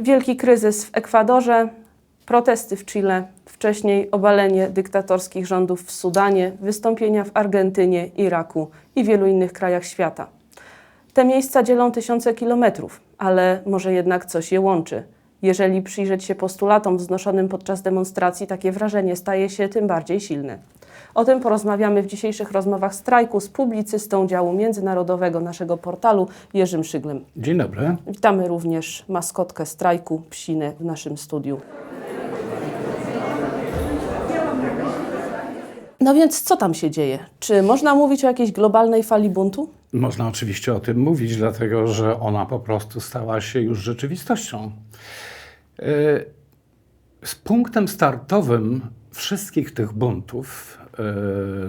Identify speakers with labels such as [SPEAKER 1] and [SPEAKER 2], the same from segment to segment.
[SPEAKER 1] Wielki kryzys w Ekwadorze, protesty w Chile, wcześniej obalenie dyktatorskich rządów w Sudanie, wystąpienia w Argentynie, Iraku i wielu innych krajach świata. Te miejsca dzielą tysiące kilometrów, ale może jednak coś je łączy. Jeżeli przyjrzeć się postulatom wznoszonym podczas demonstracji, takie wrażenie staje się tym bardziej silne. O tym porozmawiamy w dzisiejszych rozmowach strajku z publicystą działu międzynarodowego naszego portalu Jerzym Szyglem.
[SPEAKER 2] Dzień dobry.
[SPEAKER 1] Witamy również maskotkę strajku, psinę w naszym studiu. No więc co tam się dzieje? Czy można mówić o jakiejś globalnej fali buntu?
[SPEAKER 2] Można oczywiście o tym mówić, dlatego że ona po prostu stała się już rzeczywistością. E, Z punktem startowym wszystkich tych buntów,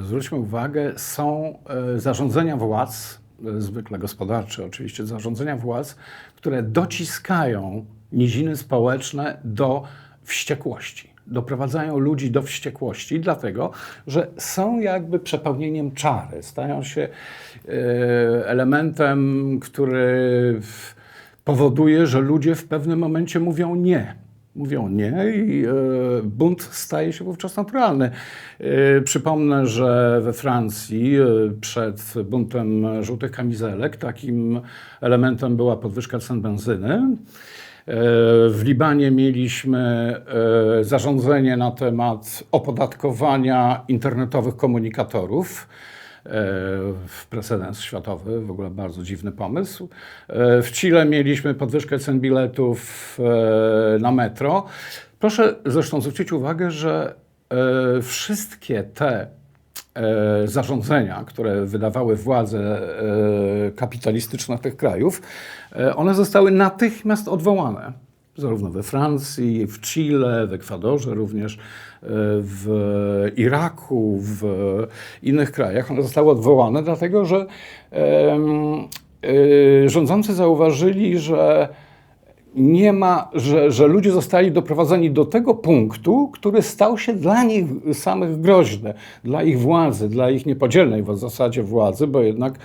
[SPEAKER 2] zwróćmy uwagę, są e, zarządzenia władz, e, zwykle gospodarcze oczywiście, zarządzenia władz, które dociskają niziny społeczne do wściekłości. Doprowadzają ludzi do wściekłości, dlatego że są jakby przepełnieniem czary, stają się e, elementem, który powoduje, że ludzie w pewnym momencie mówią nie. Mówią nie i e, bunt staje się wówczas naturalny. E, przypomnę, że we Francji e, przed buntem żółtych kamizelek takim elementem była podwyżka cen benzyny. W Libanie mieliśmy zarządzenie na temat opodatkowania internetowych komunikatorów. E, Precedens światowy, w ogóle bardzo dziwny pomysł. E, W Chile mieliśmy podwyżkę cen biletów e, na metro. Proszę zresztą zwrócić uwagę, że e, wszystkie te zarządzenia, które wydawały władze kapitalistyczne tych krajów, one zostały natychmiast odwołane. Zarówno we Francji, w Chile, w Ekwadorze również, e, w Iraku, w innych krajach. One zostały odwołane, dlatego że e, rządzący zauważyli, że nie ma, że, że ludzie zostali doprowadzeni do tego punktu, który stał się dla nich samych groźny, dla ich władzy, dla ich niepodzielnej w zasadzie władzy, bo jednak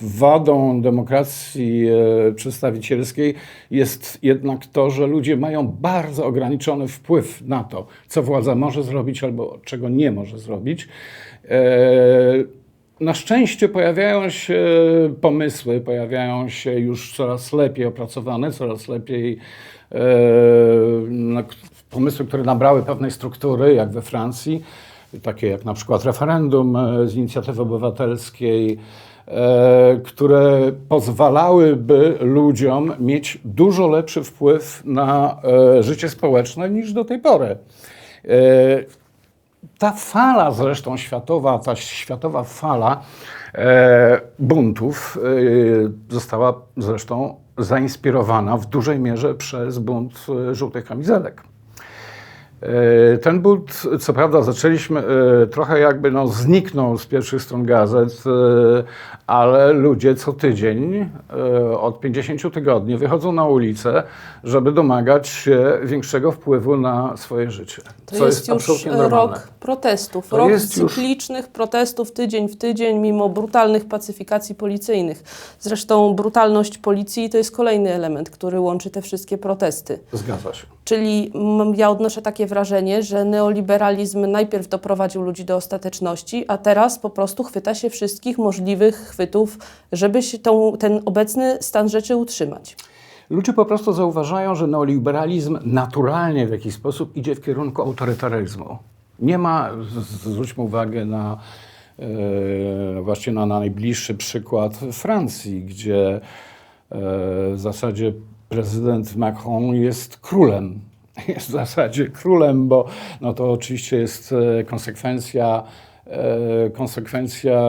[SPEAKER 2] wadą demokracji e, przedstawicielskiej jest jednak to, że ludzie mają bardzo ograniczony wpływ na to, co władza może zrobić albo czego nie może zrobić. E, na szczęście pojawiają się pomysły, pojawiają się już coraz lepiej opracowane, coraz lepiej e, pomysły, które nabrały pewnej struktury, jak we Francji, takie jak na przykład referendum e, z inicjatywy obywatelskiej, e, które pozwalałyby ludziom mieć dużo lepszy wpływ na e, życie społeczne niż do tej pory. Ta fala zresztą światowa, ta światowa fala buntów została zresztą zainspirowana w dużej mierze przez bunt żółtych kamizelek. E, Ten bunt, co prawda, zaczęliśmy e, trochę jakby no, zniknął z pierwszych stron gazet, e, ale ludzie co tydzień od 50 tygodni wychodzą na ulicę, żeby domagać się większego wpływu na swoje życie.
[SPEAKER 1] To
[SPEAKER 2] co
[SPEAKER 1] jest, już e,
[SPEAKER 2] normalne.
[SPEAKER 1] rok protestów,
[SPEAKER 2] To
[SPEAKER 1] rok
[SPEAKER 2] jest już-
[SPEAKER 1] cyklicznych protestów tydzień w tydzień, mimo brutalnych pacyfikacji policyjnych. Zresztą brutalność policji to jest kolejny element, który łączy te wszystkie protesty.
[SPEAKER 2] Zgadza się.
[SPEAKER 1] Czyli ja odnoszę takie wrażenie, że neoliberalizm najpierw doprowadził ludzi do ostateczności, a teraz po prostu chwyta się wszystkich możliwych chwytów, żeby się tą, ten obecny stan rzeczy utrzymać.
[SPEAKER 2] Ludzie po prostu zauważają, że neoliberalizm naturalnie w jakiś sposób idzie w kierunku autorytaryzmu. Nie ma, zwróćmy uwagę na e, właśnie na najbliższy przykład Francji, gdzie e, w zasadzie prezydent Macron jest królem. Jest w zasadzie królem, bo no to oczywiście jest e, konsekwencja e, konsekwencja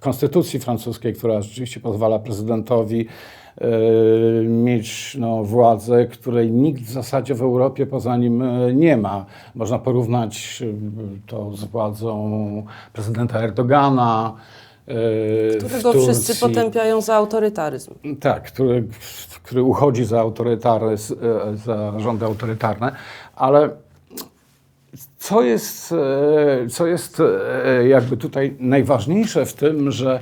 [SPEAKER 2] konstytucji francuskiej, która rzeczywiście pozwala prezydentowi e, mieć no, władzę, której nikt w zasadzie w Europie poza nim nie ma. Można porównać to z władzą prezydenta Erdogana. E,
[SPEAKER 1] Którego wszyscy
[SPEAKER 2] Turcji.
[SPEAKER 1] potępiają za autorytaryzm.
[SPEAKER 2] Tak, który, który uchodzi za e, za rządy autorytarne, ale co jest, e, co jest jakby tutaj najważniejsze w tym, że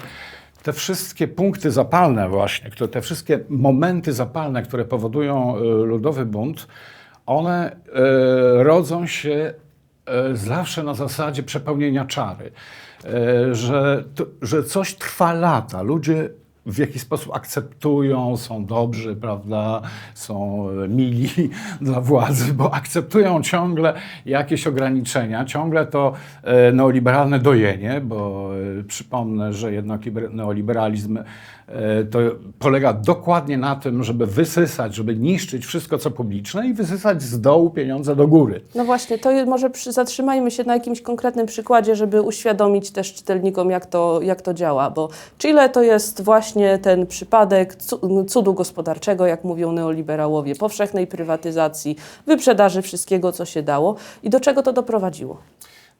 [SPEAKER 2] te wszystkie punkty zapalne właśnie, które, te wszystkie momenty zapalne, które powodują ludowy bunt, one rodzą się zawsze na zasadzie przepełnienia czary. E, że, że coś trwa lata. Ludzie w jakiś sposób akceptują, są dobrzy, prawda, są e, mili dla władzy, bo akceptują ciągle jakieś ograniczenia, ciągle to e, neoliberalne dojenie, bo e, przypomnę, że jednak liber- neoliberalizm to polega dokładnie na tym, żeby wysysać, żeby niszczyć wszystko, co publiczne i wysysać z dołu pieniądze do góry.
[SPEAKER 1] No właśnie, to może zatrzymajmy się na jakimś konkretnym przykładzie, żeby uświadomić też czytelnikom, jak to, jak to działa, bo Chile to jest właśnie ten przypadek cu- cudu gospodarczego, jak mówią neoliberałowie, powszechnej prywatyzacji, wyprzedaży wszystkiego, co się dało. I do czego to doprowadziło?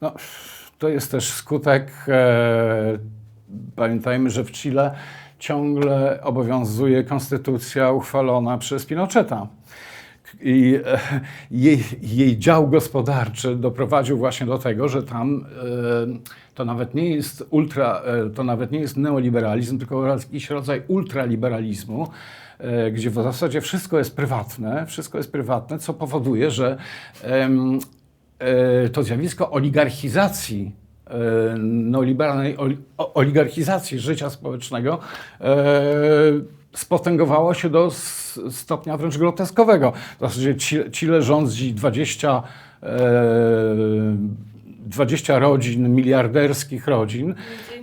[SPEAKER 2] No, to jest też skutek. E, pamiętajmy, że w Chile ciągle obowiązuje konstytucja uchwalona przez Pinocheta. I e, jej, jej dział gospodarczy doprowadził właśnie do tego, że tam e, to nawet nie jest ultra, e, to nawet nie jest neoliberalizm, tylko jakiś rodzaj ultraliberalizmu, gdzie w zasadzie wszystko jest prywatne, wszystko jest prywatne, co powoduje, że to zjawisko oligarchizacji, neoliberalnej oligarchizacji życia społecznego spotęgowało się do stopnia wręcz groteskowego. W zasadzie Chile, rządzi 20, e, 20 rodzin, miliarderskich rodzin,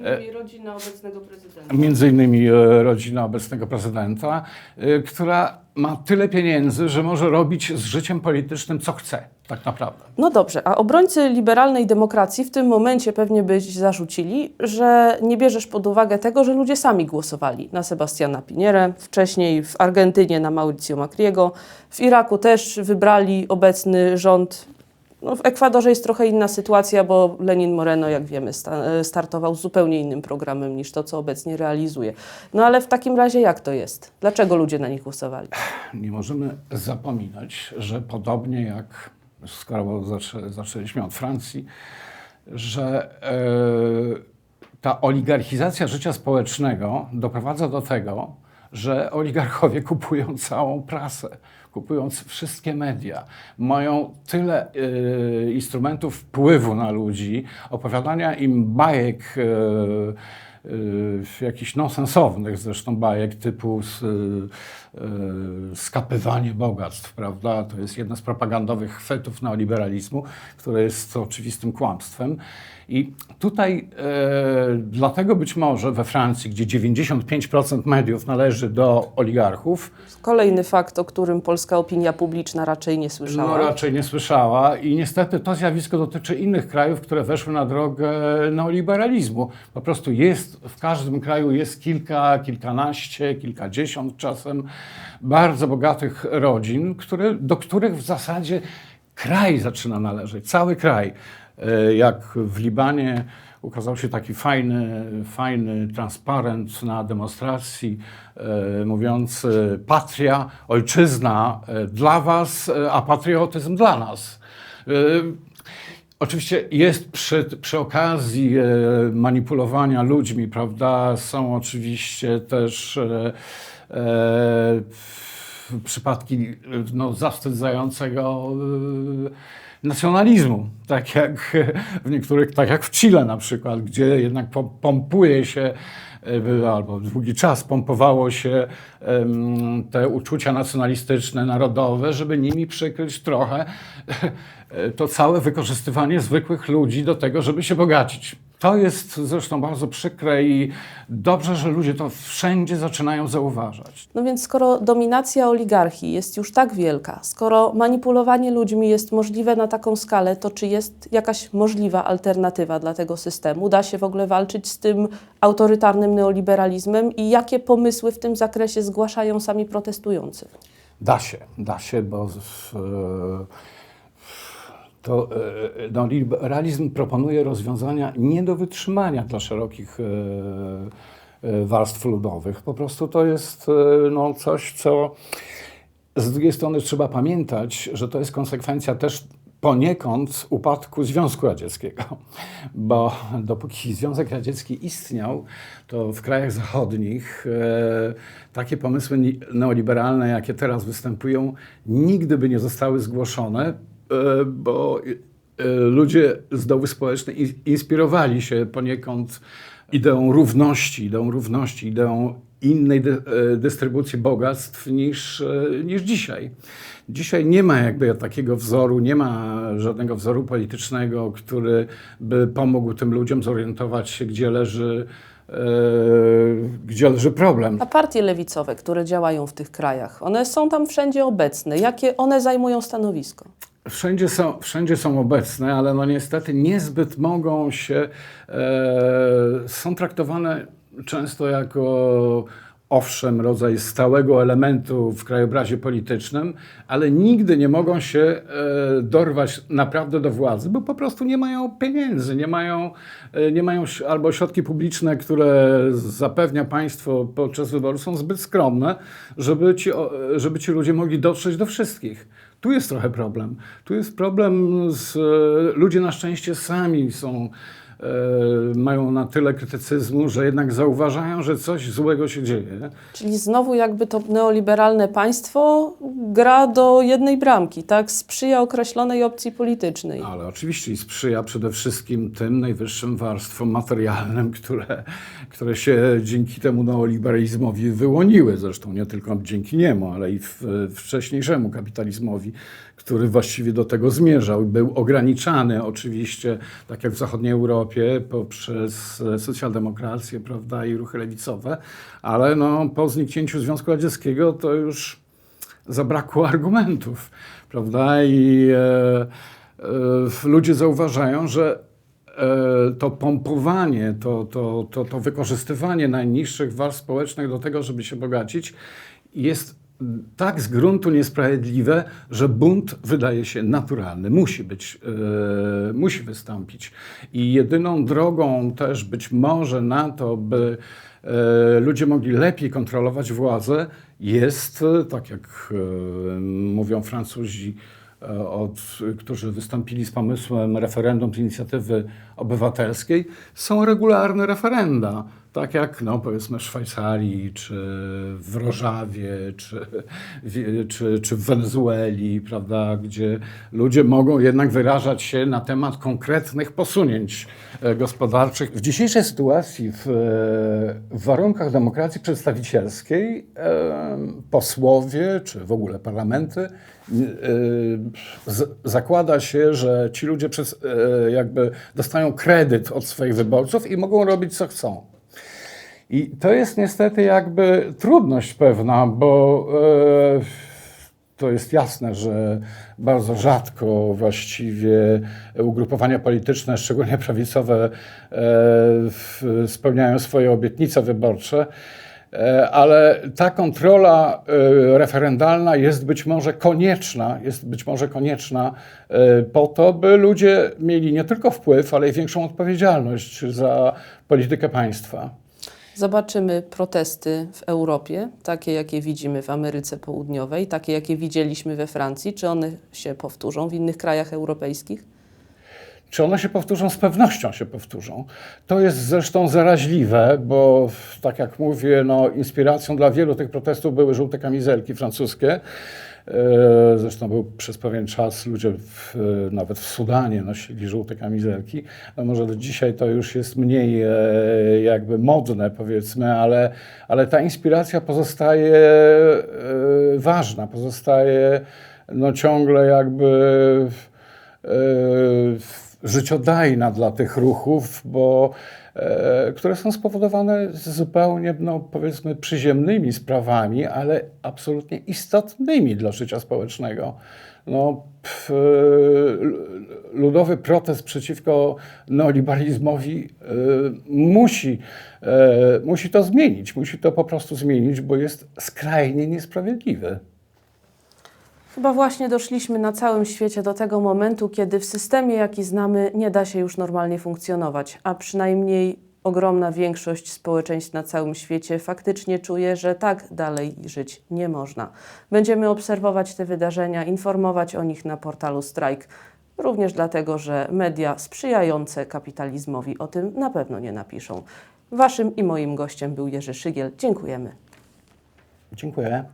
[SPEAKER 1] Między innymi rodzina obecnego prezydenta.
[SPEAKER 2] między innymi e, rodzina obecnego prezydenta, e, która ma tyle pieniędzy, że może robić z życiem politycznym co chce, tak naprawdę.
[SPEAKER 1] No dobrze, a obrońcy liberalnej demokracji w tym momencie pewnie byś zarzucili, że nie bierzesz pod uwagę tego, że ludzie sami głosowali na Sebastiana Pinierę, wcześniej w Argentynie na Mauricio Macriego, w Iraku też wybrali obecny rząd. No, w Ekwadorze jest trochę inna sytuacja, bo Lenin Moreno, jak wiemy, sta- startował z zupełnie innym programem niż to, co obecnie realizuje. No ale w takim razie jak to jest? Dlaczego ludzie na nich głosowali?
[SPEAKER 2] Nie możemy zapominać, że podobnie jak, skoro zaczę, zaczęliśmy od Francji, że e, ta oligarchizacja życia społecznego doprowadza do tego, że oligarchowie kupują całą prasę, kupują c- wszystkie media, mają tyle e, instrumentów wpływu na ludzi, opowiadania im bajek. E, y, jakichś nonsensownych zresztą bajek typu z, y, y, skapywanie bogactw, prawda? To jest jedna z propagandowych chwytów neoliberalizmu, które jest oczywistym kłamstwem. I tutaj e, dlatego być może we Francji, gdzie 95% mediów należy do oligarchów,
[SPEAKER 1] Kolejny fakt, o którym polska opinia publiczna raczej nie słyszała.
[SPEAKER 2] no raczej nie słyszała i niestety to zjawisko dotyczy innych krajów, które weszły na drogę neoliberalizmu. Po prostu jest, w każdym kraju jest kilka, kilkanaście, kilkadziesiąt czasem bardzo bogatych rodzin, które, do których w zasadzie kraj zaczyna należeć, cały kraj. E, Jak w Libanie ukazał się taki fajny, fajny transparent na demonstracji e, mówiący patria, ojczyzna e, dla was, e, a patriotyzm dla nas. E, Oczywiście jest przy, przy okazji e, manipulowania ludźmi, prawda, są oczywiście też e, e, przypadki e, no, zawstydzającego e, nacjonalizmu, tak jak w niektórych, tak jak w Chile na przykład, gdzie jednak po- pompuje się e, albo długi czas pompowało się te uczucia nacjonalistyczne, narodowe, żeby nimi przykryć trochę e, to całe wykorzystywanie zwykłych ludzi do tego, żeby się bogacić. To jest zresztą bardzo przykre i dobrze, że ludzie to wszędzie zaczynają zauważać.
[SPEAKER 1] No więc skoro dominacja oligarchii jest już tak wielka, skoro manipulowanie ludźmi jest możliwe na taką skalę, to czy jest jakaś możliwa alternatywa dla tego systemu? Da się w ogóle walczyć z tym autorytarnym neoliberalizmem i jakie pomysły w tym zakresie zgłaszają sami protestujący?
[SPEAKER 2] Da się, da się, bo w, e, to e, no, liberalizm proponuje rozwiązania nie do wytrzymania dla szerokich e, e, warstw ludowych. Po prostu to jest e, no, coś, co z drugiej strony trzeba pamiętać, że to jest konsekwencja też poniekąd upadku Związku Radzieckiego, bo dopóki Związek Radziecki istniał, to w krajach zachodnich e, takie pomysły neoliberalne, jakie teraz występują, nigdy by nie zostały zgłoszone, e, bo e, ludzie z dołu społecznej in- inspirowali się poniekąd ideą równości, ideą równości, ideą innej e, dystrybucji bogactw niż, e, niż dzisiaj. Dzisiaj nie ma jakby takiego wzoru, nie ma żadnego wzoru politycznego, który by pomógł tym ludziom zorientować się, gdzie leży, e, gdzie leży problem.
[SPEAKER 1] A partie lewicowe, które działają w tych krajach, one są tam wszędzie obecne. Jakie one zajmują stanowisko?
[SPEAKER 2] Wszędzie są, wszędzie są obecne, ale no niestety niezbyt mogą się, e, są traktowane często jako owszem, rodzaj stałego elementu w krajobrazie politycznym, ale nigdy nie mogą się e, dorwać naprawdę do władzy, bo po prostu nie mają pieniędzy, nie mają, e, nie mają albo środki publiczne, które zapewnia państwo podczas wyborów są zbyt skromne, żeby ci, o- żeby ci ludzie mogli dotrzeć do wszystkich. Tu jest trochę problem. Tu jest problem z. e, Ludzie na szczęście sami są. E, mają na tyle krytycyzmu, że jednak zauważają, że coś złego się dzieje.
[SPEAKER 1] Czyli znowu jakby to neoliberalne państwo gra do jednej bramki, tak? Sprzyja określonej opcji politycznej.
[SPEAKER 2] Ale oczywiście i sprzyja przede wszystkim tym najwyższym warstwom materialnym, które, które się dzięki temu neoliberalizmowi wyłoniły. Zresztą nie tylko dzięki niemu, ale i w, wcześniejszemu kapitalizmowi, który właściwie do tego zmierzał. Był ograniczany oczywiście, tak jak w zachodniej Europie, poprzez socjaldemokrację prawda, i ruchy lewicowe, ale no, po zniknięciu Związku Radzieckiego to już zabrakło argumentów, prawda? I e, e, ludzie zauważają, że e, to pompowanie, to, to, to, to wykorzystywanie najniższych warstw społecznych do tego, żeby się bogacić, jest tak z gruntu niesprawiedliwe, że bunt wydaje się naturalny, musi być, e, musi wystąpić. I jedyną drogą też być może na to, by e, ludzie mogli lepiej kontrolować władzę, jest, e, tak jak e, mówią Francuzi, od, którzy wystąpili z pomysłem referendum z inicjatywy obywatelskiej, są regularne referenda. Tak jak no, powiedzmy w Szwajcarii, czy w Rożawie, czy, czy, czy w Wenezueli, prawda, gdzie ludzie mogą jednak wyrażać się na temat konkretnych posunięć e, gospodarczych. W dzisiejszej sytuacji, w, e, w warunkach demokracji przedstawicielskiej, e, posłowie, czy w ogóle parlamenty, zakłada się, że ci ludzie przez, jakby dostają kredyt od swoich wyborców i mogą robić co chcą. I to jest niestety jakby trudność pewna, bo e, to jest jasne, że bardzo rzadko właściwie ugrupowania polityczne, szczególnie prawicowe, e, spełniają swoje obietnice wyborcze. E, Ale ta kontrola referendalna jest być może konieczna, jest być może konieczna po to, by ludzie mieli nie tylko wpływ, ale i większą odpowiedzialność za politykę państwa.
[SPEAKER 1] Zobaczymy protesty w Europie, takie jakie widzimy w Ameryce Południowej, takie jakie widzieliśmy we Francji. Czy one się powtórzą w innych krajach europejskich?
[SPEAKER 2] Czy one się powtórzą? Z pewnością się powtórzą. To jest zresztą zaraźliwe, bo tak jak mówię, no, inspiracją dla wielu tych protestów były żółte kamizelki francuskie. E, Zresztą był przez pewien czas ludzie w, nawet w Sudanie nosili żółte kamizelki. No może do dzisiaj to już jest mniej e, jakby modne powiedzmy, ale, ale ta inspiracja pozostaje e, ważna, pozostaje no ciągle jakby e, życiodajna dla tych ruchów, bo, e, które są spowodowane zupełnie, no, powiedzmy, przyziemnymi sprawami, ale absolutnie istotnymi dla życia społecznego. No, pf, l- ludowy protest przeciwko neoliberalizmowi e, musi, e, musi to zmienić, musi to po prostu zmienić, bo jest skrajnie niesprawiedliwy.
[SPEAKER 1] Chyba właśnie doszliśmy na całym świecie do tego momentu, kiedy w systemie, jaki znamy, nie da się już normalnie funkcjonować, a przynajmniej ogromna większość społeczeństw na całym świecie faktycznie czuje, że tak dalej żyć nie można. Będziemy obserwować te wydarzenia, informować o nich na portalu Strajk. również dlatego, że media sprzyjające kapitalizmowi o tym na pewno nie napiszą. Waszym i moim gościem był Jerzy Szygiel. Dziękujemy.
[SPEAKER 2] Dziękuję.